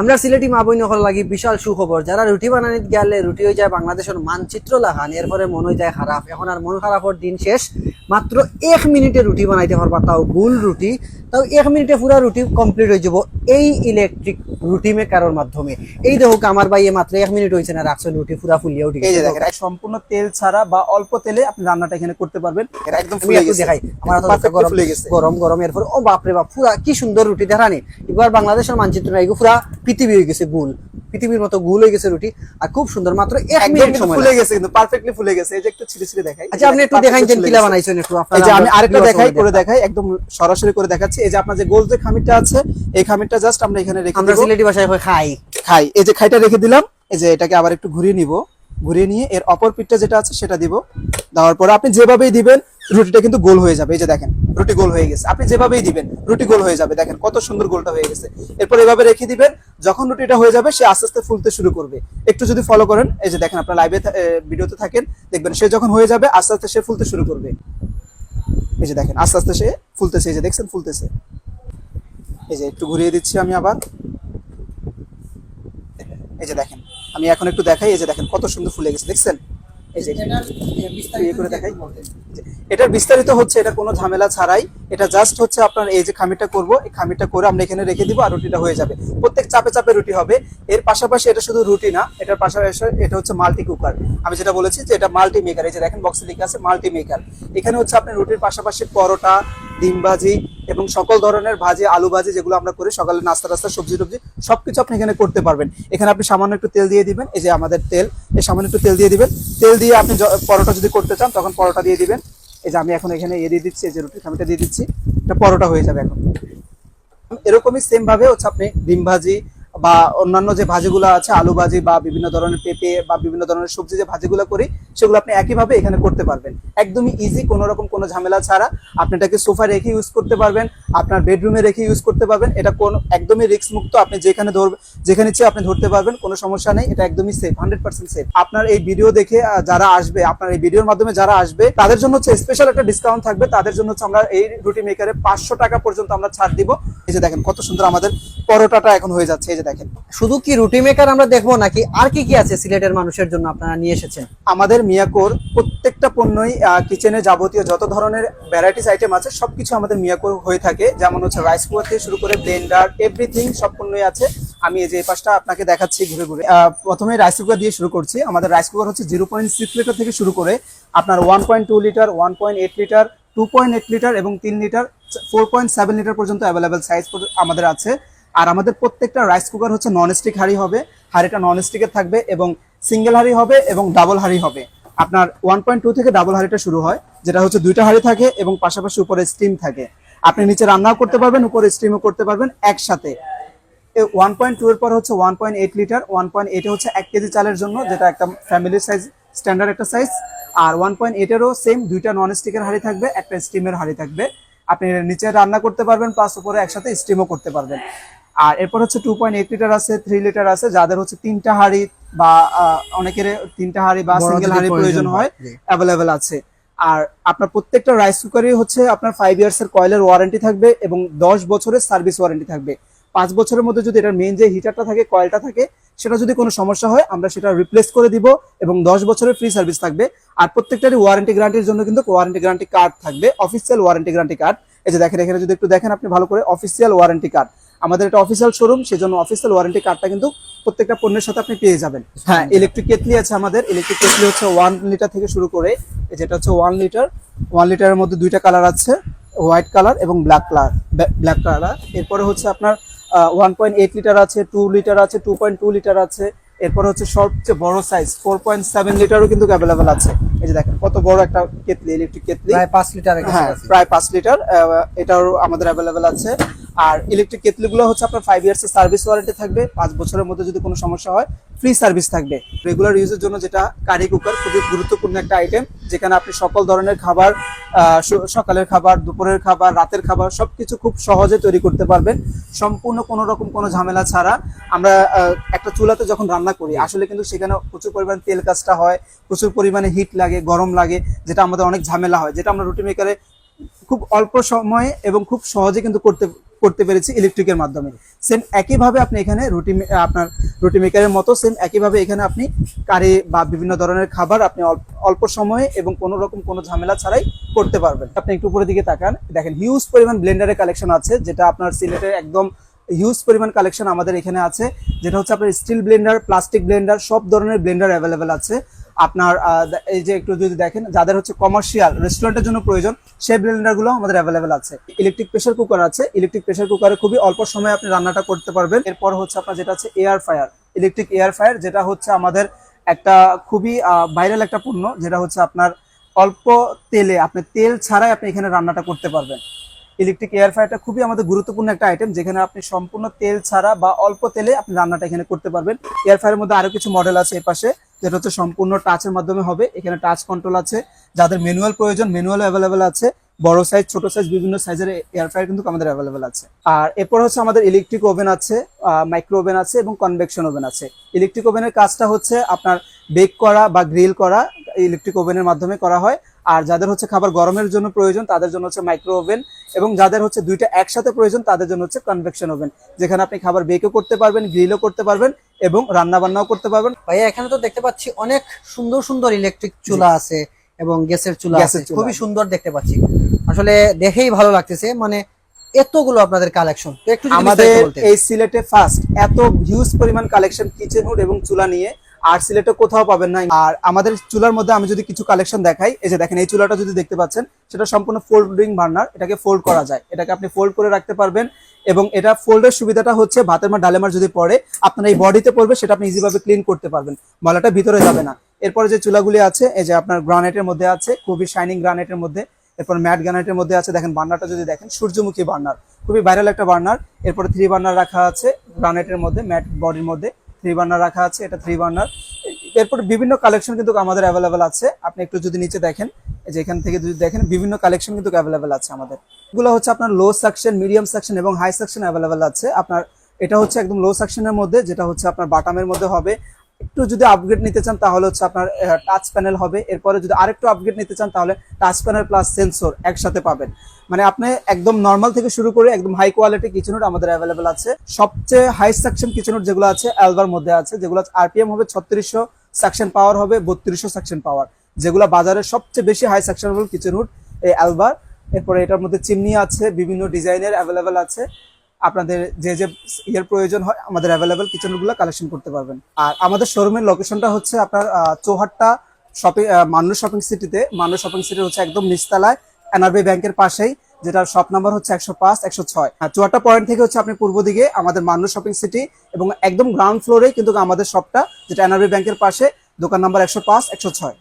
আমরা সিলেটি মা বই নকল লাগি বিশাল সুখবর। যারা রুটি বানানিত গেলে রুটি হয়ে যায় বাংলাদেশের মানচিত্র লাগান এরপরে মন হয়ে যায় খারাপ। এখন আর মন খারাপের দিন শেষ। মাত্র এক মিনিটে রুটি বানাইতে পারবা, তাও গুল রুটি। তাও এক মিনিটে পুরো রুটি কমপ্লিট হয়ে যাব। এই ইলেকট্রিক রুটি মেকারের মাধ্যমে। এই দেখো আমার ভাই মাত্র এক মিনিট হয়েছে না রাখছেন রুটি পুরা ফুলিয়ে উঠে এই দেখেন সম্পূর্ণ তেল ছাড়া বা অল্প তেলে আপনি রান্নাটা এখানে করতে পারবেন। একদম দেখাই। আমার গরম গরম গরম এরপর ও বাপরে বাপ পুরা কি সুন্দর রুটি দেখানি। এবার বাংলাদেশের মানচিত্র এগুলো পুরা পৃথিবী হয়ে গেছে গুল পৃথিবীর মতো গুল হয়ে গেছে রুটি আর খুব সুন্দর মাত্র এক মিনিট সময় ফুলে গেছে কিন্তু পারফেক্টলি ফুলে গেছে। এই যে একটু ছিঁড়ে ছিঁড়ে দেখাই। আচ্ছা আপনি একটু দেখাই দেন কিলা বানাইছেন একটু আপনারা এই যে আমি আরেকটা দেখাই করে দেখাই। একদম সরাসরি করে দেখাচ্ছি। এই যে আপনার যে গোল যে খামিরটা আছে এই খামিরটা জাস্ট আমরা এখানে রেখে আমরা সিলেটি ভাষায় খাই। খাই। এই যে খাইটা রেখে দিলাম। এই যে এটাকে আবার একটু ঘুরিয়ে নিব। ঘুরিয়ে নিয়ে এর অপর পিঠটা যেটা আছে সেটা দিব। দেওয়ার পরে আপনি যেভাবেই দিবেন, রুটিটা কিন্তু গোল হয়ে যাবে। এই যে দেখেন, রুটি গোল হয়ে গেছে। আপনি যেভাবেই দিবেন, রুটি গোল হয়ে যাবে। দেখেন, কত সুন্দর গোলটা হয়ে গেছে। এরপর এভাবে রেখে দিবেন, যখন রুটিটা হয়ে যাবে, সে আস্তে আস্তে ফুলতে শুরু করবে। একটু যদি ফলো করেন, এই যে দেখেন, আপনার লাইভে ভিডিওতে থাকেন, দেখবেন সে যখন হয়ে যাবে, আস্তে আস্তে সে ফুলতে শুরু করবে। এই যে দেখেন, আস্তে আস্তে সে ফুলতেছে। এই যে দেখছেন, ফুলতেছে। এই যে একটু ঘুরিয়ে দিচ্ছি আমি আবার। এই যে দেখেন, আমি এখন একটু দেখাই, এই যে দেখেন কত সুন্দর ফুলে গেছে দেখছেন? এই এটার বিস্তারিত হচ্ছে, এটা কোনো ঝামেলা ছাড়াই, এটা জাস্ট হচ্ছে আপনার এই যে খামিরটা করব, এই খামিরটা করে আমরা এখানে রেখে দিব আর রুটিটা হয়ে যাবে। প্রত্যেক চাপে চাপে রুটি হবে। এর পাশাপাশি এটা শুধু রুটি না, এটার পাশাপাশি এটা হচ্ছে মাল্টি কুকার আমি যেটা বলেছি যে এটা মাল্টি মেকার এই যে দেখেন বক্সে লেখা আছে মাল্টি মেকার এখানে হচ্ছে আপনি রুটির পাশাপাশি পরোটা ডিম ভাজি এবং সকল ধরনের ভাজি, আলু ভাজি যেগুলো আমরা করি, সকালে নাস্তা টাস্তা, সবজি টবজি সব কিছু আপনি এখানে করতে পারবেন। এখানে আপনি সামান্য একটু তেল দিয়ে দিবেন, এই যে আমাদের তেল, এই সামান্য একটু তেল দিয়ে দিবেন। তেল দিয়ে আপনি পরোটা যদি করতে চান, তখন পরোটা দিয়ে দিবেন। এই যে আমি এখন এখানে ইয়ে দিয়ে দিচ্ছি, এই যে রুটি খামিটা দিয়ে দিচ্ছি, এটা পরোটা হয়ে যাবে এখন। এরকমই সেম ভাবে হচ্ছে আপনি ডিম ভাজি বা অন্যান্য যে ভাজিগুলো আছে, আলু ভাজি বা বিভিন্ন ধরনের পেঁপে বা বিভিন্ন ধরনের সবজি যে ভাজিগুলো করি, সেগুলো আপনি একইভাবে এখানে করতে পারবেন। একদমই ইজি কোনো রকম কোনো ঝামেলা ছাড়া। আপনি এটাকে সোফা রেখে ইউজ করতে পারবেন, আপনার বেডরুমে রেখে ইউজ করতে পারবেন। এটা কোন, একদমই রিস্ক মুক্ত, আপনি যেখানে ধরবেন যেখানে ইচ্ছে আপনি ধরতে পারবেন, কোনো সমস্যা নেই, এটা একদমই সেফ হান্ড্রেড পার্সেন্ট সেফ আপনার এই ভিডিও দেখে যারা আসবে, আপনার এই ভিডিওর মাধ্যমে যারা আসবে, তাদের জন্য হচ্ছে স্পেশাল একটা ডিসকাউন্ট থাকবে। তাদের জন্য হচ্ছে আমরা এই রুটি মেকারে পাঁচশো টাকা পর্যন্ত আমরা ছাড় দিব। এই যে দেখেন, কত সুন্দর আমাদের পরোটাটা এখন হয়ে যাচ্ছে। এই দেখেন, শুধু কি রুটি মেকার আমরা দেখব নাকি আর কি কি আছে সিলেটের মানুষের জন্য আপনারা নিয়ে এসেছেন? আমাদের মিয়াকোর প্রত্যেকটা পণ্যই কিচেনে যাবতীয় যত ধরনের ভ্যারাইটিস আইটেম আছে, সবকিছু আমাদের মিয়াকোর হয়ে থাকে। যেমন হচ্ছে রাইস কুকার থেকে শুরু করে ব্লেন্ডার এভরিথিং সব পণ্যই আছে। আমি এই যে এই পাশটা আপনাকে দেখাচ্ছি ঘুরে ঘুরে। প্রথমে রাইস কুকার দিয়ে শুরু করছি। আমাদের রাইস কুকার হচ্ছে জিরো পয়েন্ট সিক্স লিটার থেকে শুরু করে আপনার one point two litre one point eight litre two point eight litre এবং তিন litre four point seven litre পর্যন্ত অ্যাভেলেবেল সাইজ আমাদের আছে। আর আমাদের প্রত্যেকটা রাইস কুকার হচ্ছে নন স্টিক হাঁড়ি হবে, হাঁড়িটা নন স্টিকের থাকবে এবং সিঙ্গেল হাঁড়ি হবে এবং ডাবল হাঁড়ি হবে। আপনার ওয়ান পয়েন্ট টু থেকে ডাবল হাঁড়িটা শুরু হয়, যেটা হচ্ছে দুইটা হাঁড়ি থাকে এবং পাশাপাশি উপরে স্টিম থাকে। আপনি নিচে রান্নাও করতে পারবেন, উপরে স্টিমও করতে পারবেন একসাথে। ওয়ান পয়েন্ট টু এর পর হচ্ছে one point eight litre one point eight হচ্ছে এক কেজি চালের জন্য, যেটা একটা ফ্যামিলি সাইজ স্ট্যান্ডার্ড একটা সাইজ আর ওয়ান পয়েন্ট এইটেরও সেম দুইটা নন স্টিকের হাঁড়ি থাকবে, একটা স্টিমের হাঁড়ি থাকবে। আপনি নিচে রান্না করতে পারবেন প্লাস উপরে একসাথে স্টিমও করতে পারবেন। আর এরপর হচ্ছে টু পয়েন্ট এইট লিটার আছে থ্রি লিটার আছে যাদের হচ্ছে তিনটা হাঁড়ি বা অনেকের তিনটা হাঁড়ি বা সিঙ্গেল হাঁড়ি প্রয়োজন হয়। অ্যাভেলেবেল আছে। আর আপনার প্রত্যেকটা রাইস কুকারই হচ্ছে আপনার ফাইভ ইয়ার্স এর কয়েলের ওয়ারেন্টি থাকবে এবং দশ বছরের সার্ভিস ওয়ারেন্টি থাকবে। পাঁচ বছরের মধ্যে যদি এটার মেন যে হিটারটা থাকে কয়েলটা থাকে সেটা যদি কোনো সমস্যা হয় আমরা সেটা রিপ্লেস করে দিব এবং দশ বছরের ফ্রি সার্ভিস থাকবে। আর প্রত্যেকটারই ওয়ারেন্টি গ্যারান্টির জন্য কিন্তু ওয়ারেন্টি গ্যারান্টি কার্ড থাকবে অফিসিয়াল ওয়ারেন্টি গ্যারান্টি কার্ড এই যে দেখেন এখানে যদি একটু দেখেন আপনি ভালো করে অফিসিয়াল ওয়ারেন্টি কার্ড আমাদের এটা অফিসিয়াল শোরুম সেজন্য অফিসিয়াল ওয়ারেন্টি কার্ডটা কিন্তু প্রত্যেকটা পণ্যের সাথে আপনি পেয়ে যাবেন। হ্যাঁ। ইলেকট্রিক কেটলি আছে আমাদের। ইলেকট্রিক কেটলি হচ্ছে ওয়ান লিটার থেকে শুরু করে যেটা হচ্ছে ওয়ান লিটার ওয়ান লিটারের মধ্যে দুইটা কালার আছে হোয়াইট কালার এবং ব্ল্যাক কালার ব্ল্যাক কালার এরপরে হচ্ছে আপনার ওয়ান পয়েন্ট এইট লিটার আছে টু লিটার আছে টু পয়েন্ট টু লিটার আছে। এরপর হচ্ছে সবচেয়ে বড় সাইজ ফোর পয়েন্ট সেভেন লিটারও কিন্তু অ্যাভেলেবেল আছে। এই যে দেখেন কত বড় একটা কেতলি ইলেকট্রিক কেতলি প্রায় পাঁচ লিটার হ্যাঁ প্রায় পাঁচ লিটার এটাও আমাদের অ্যাভেলেবেল আছে। আর ইলেকট্রিক কেতলিগুলো হচ্ছে আপনার ফাইভ ইয়ার্স সার্ভিস ওয়ারেন্টি থাকবে, পাঁচ বছরের মধ্যে যদি কোনো সমস্যা হয় ফ্রি সার্ভিস থাকবে। রেগুলার ইউজের জন্য যেটা কারি কুকার খুবই গুরুত্বপূর্ণ একটা আইটেম যেখানে আপনি সকল ধরনের খাবার সকালের খাবার, দুপুরের খাবার, রাতের খাবার, সবকিছু খুব সহজে তৈরি করতে পারবেন। সম্পূর্ণ কোনো রকম কোনো ঝামেলা ছাড়া আমরা একটা চুলাতে যখন রান্না করি, আসলে কিন্তু সেখানে প্রচুর পরিমাণে তেল কাজটা হয়, প্রচুর পরিমাণে হিট লাগে, গরম লাগে, যেটা আমাদের অনেক ঝামেলা হয়, যেটা আমরা রুটি মেকারে খুব অল্প সময়ে এবং খুব সহজে কিন্তু করতে করতে পেরেছি ইলেকট্রিকের মাধ্যমে। সেম একইভাবে আপনি এখানে রুটি আপনার রুটি মেকারের মতো সেম একইভাবে এখানে আপনি কারি বা বিভিন্ন ধরনের খাবার আপনি অল্প- সময়ে এবং কোনো রকম কোনো ঝামেলা ছাড়াই করতে পারবেন। আপনি একটু উপরের দিকে তাকান। দেখেন হিউজ পরিমাণ ব্লেন্ডারের কালেকশন আছে, যেটা আপনার সিলেটের একদম হিউজ পরিমাণ কালেকশন আমাদের এখানে আছে। যেটা হচ্ছে আপনার স্টিল ব্লেন্ডার প্লাস্টিক ব্লেন্ডার সব ধরনের ব্লেন্ডার অ্যাভেলেবেল আছে। আপনার এই যে একটু যদি দেখেন, যাদের হচ্ছে কমার্শিয়াল রেস্টুরেন্টের জন্য প্রয়োজন, সেই ব্লেন্ডারগুলো আমাদের অ্যাভেলেবেল আছে। ইলেকট্রিক প্রেশার কুকার আছে। ইলেকট্রিক প্রেশার কুকারে খুবই অল্প সময়ে আপনি রান্নাটা করতে পারবেন। এরপর হচ্ছে আপনার যেটা আছে air fryer electric air fryer যেটা হচ্ছে আমাদের একটা খুবই ভাইরাল একটা পণ্য, যেটা হচ্ছে আপনার অল্প তেলে, আপনি তেল ছাড়াই আপনি এখানে রান্নাটা করতে পারবেন। ইলেকট্রিক এয়ার ফ্রায়ারটা খুবই আমাদের গুরুত্বপূর্ণ একটা আইটেম যেখানে আপনি সম্পূর্ণ তেল ছাড়া বা অল্প তেলে আপনি রান্নাটা এখানে করতে পারবেন। এয়ার ফ্রায়ারের মধ্যে আরও কিছু মডেল আছে এই পাশে। যেটা হচ্ছে সম্পূর্ণ টাচের মাধ্যমে হবে। এখানে টাচ কন্ট্রোল আছে। যাদের ম্যানুয়াল প্রয়োজন ম্যানুয়াল অ্যাভেলেবেল আছে। বড় সাইজ ছোট সাইজ বিভিন্ন সাইজের এয়ার ফ্রায়ার কিন্তু আমাদের অ্যাভেলেবেল আছে। আর এরপর হচ্ছে আমাদের ইলেকট্রিক ওভেন আছে মাইক্রো ওভেন আছে এবং কনভেকশন ওভেন আছে। ইলেকট্রিক ওভেনের কাজটা হচ্ছে আপনার বেক করা বা গ্রিল করা ইলেকট্রিক ওভেনের মাধ্যমে করা হয়। আর যাদের হচ্ছে খাবার গরমের জন্য প্রয়োজন তাদের জন্য হচ্ছে মাইক্রো ওভেন এবং যাদের হচ্ছে দুইটা একসাথে প্রয়োজন তাদের জন্য হচ্ছে কনভেকশন ওভেন যেখানে আপনি খাবার বেকও করতে পারবেন গ্রিলও করতে পারবেন এবং রান্না বান্নাও করতে পারবেন। ভাইয়া এখানে তো দেখতে পাচ্ছি অনেক সুন্দর সুন্দর ইলেকট্রিক চুলা আছে এবং গ্যাসের চুলা আছে। খুবই সুন্দর দেখতে পাচ্ছি। আসলে দেখেই ভালো লাগতেছে মানে এতগুলো আপনাদের কালেকশন একটু আমাদের এই সিলেটে ফার্স্ট এত হিউজ পরিমাণ কালেকশন কিচেন হুড এবং চুলা নিয়ে আর সিলেটে কোথাও পাবেন না। আর আমাদের চুলার মধ্যে আমি যদি কিছু কালেকশন দেখাই, এই যে দেখেন, এই চুলাটা যদি দেখতে পাচ্ছেন, সেটা সম্পূর্ণ ফোল্ডিং বার্নার এটাকে ফোল্ড করা যায়। এটাকে আপনি ফোল্ড করে রাখতে পারবেন এবং এটা ফোল্ডের সুবিধাটা হচ্ছে ভাতের মা ডালেমার যদি পড়ে, আপনার এই বডিতে পড়বে, সেটা আপনি ইজিভাবে ক্লিন করতে পারবেন। ময়লাটা ভিতরে যাবে না। এরপরে যে চুলাগুলি আছে, এই যে আপনার গ্রানাইটের মধ্যে আছে, খুবই শাইনিং গ্রানাইটের মধ্যে, এরপর ম্যাট গ্রানাইটের মধ্যে আছে, দেখেন বার্নারটা যদি দেখেন, সূর্যমুখী বার্নার খুবই ভাইরাল একটা বার্নার এরপরে থ্রি বার্নার রাখা আছে গ্রানাইটের মধ্যে ম্যাট বডির মধ্যে। থ্রি বার্নার রাখা আছে, এটা থ্রি বার্নার এরপর বিভিন্ন কালেকশন কিন্তু আমাদের অ্যাভেলেবেল আছে। আপনি একটু যদি নিচে দেখেন যে এখান থেকে যদি দেখেন, বিভিন্ন কালেকশন কিন্তু অ্যাভেলেবেল আছে আমাদের। এগুলো হচ্ছে আপনার লো সেকশন মিডিয়াম সেকশন এবং হাই সেকশন অ্যাভেলেবেল আছে। আপনার, এটা হচ্ছে একদম লো সেকশনের মধ্যে, যেটা হচ্ছে আপনার বাটামের মধ্যে হবে। একটু যদি আপগ্রেড নিতে চান, তাহলে হচ্ছে আপনার টাচ প্যানেল হবে। এরপরে যদি আরেকটু আপগ্রেড নিতে চান, তাহলে টাচ প্যানেল প্লাস সেন্সর একসাথে পাবেন। মানে আপনি একদম নর্মাল থেকে শুরু করে একদম হাই কোয়ালিটি কিচেনুট আমাদের অ্যাভেলেবেল আছে। সবচেয়ে হাই সেকশন কিচেনুট যেগুলো আছে অ্যালবার মধ্যে আছে, যেগুলো আরপিএম হবে ছত্রিশশো সেকশন পাওয়ার হবে, বত্রিশশো সেকশন পাওয়ার যেগুলো বাজারে সবচেয়ে বেশি হাই সেকশনেবল কিচেনুট এই অ্যালবার এরপরে এটার মধ্যে চিমনি আছে, বিভিন্ন ডিজাইনের অ্যাভেলেবেল আছে। আপনাদের যে যে ইয়ের প্রয়োজন হয়, আমাদের অ্যাভেলেবেল কিচেনগুলো কালেকশন করতে পারবেন। আর আমাদের শোরুমের লোকেশনটা হচ্ছে আপনার চৌহাট্টা শপিং মানুষ শপিং সিটিতে মানুষ শপিং সিটি হচ্ছে একদম নিচতলায়, এনআরবি ব্যাংকের পাশেই, যেটার শপ নাম্বার হচ্ছে একশো পাঁচ, একশো ছয়। আর চুয়াট্টা পয়েন্ট থেকে হচ্ছে আপনি পূর্ব দিকে আমাদের মানুষ শপিং সিটি এবং একদম গ্রাউন্ড ফ্লোরে কিন্তু আমাদের শপটা যেটা এনআরবি ব্যাংকের পাশে, দোকান নাম্বার একশো পাঁচ, একশো ছয়।